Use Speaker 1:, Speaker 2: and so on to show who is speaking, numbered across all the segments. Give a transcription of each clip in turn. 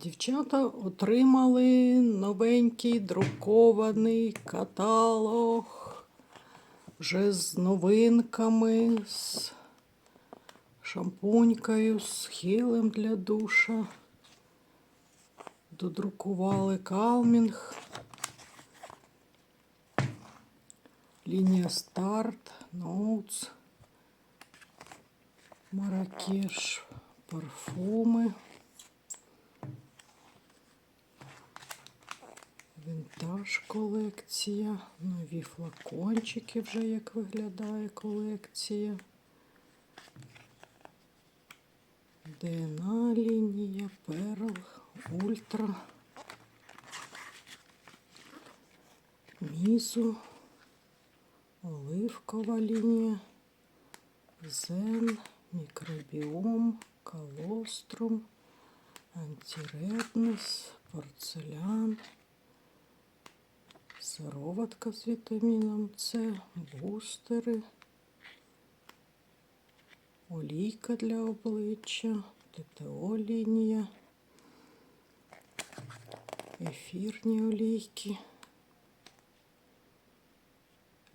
Speaker 1: Дівчата отримали новенький друкований каталог вже з новинками, з шампунькою, з хілем для душа. Додрукували калмінг. Лінія старт, ноутс, маракеш, парфуми. Вінтаж колекція, нові флакончики вже як виглядає колекція. ДНА лінія, Перл, Ультра, Мізу, Оливкова лінія, Зен, Мікробіом, Колострум, Антиреднес, Порцелян. Сироватка з вітаміном С, бустери, олійка для обличчя, ТТО лінія, ефірні олійки.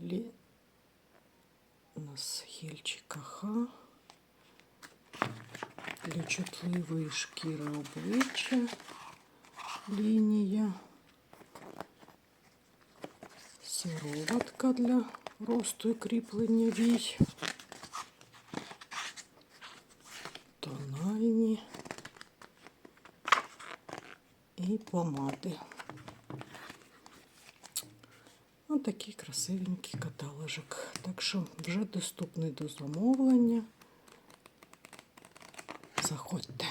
Speaker 1: Лі... У нас гільчик АХ для чутливої шкіри обличчя лінія. Сироватка для росту і кріплення вій. Тональні і помади. Ось такий красивенький каталожик. Так що вже доступний до замовлення. Заходьте.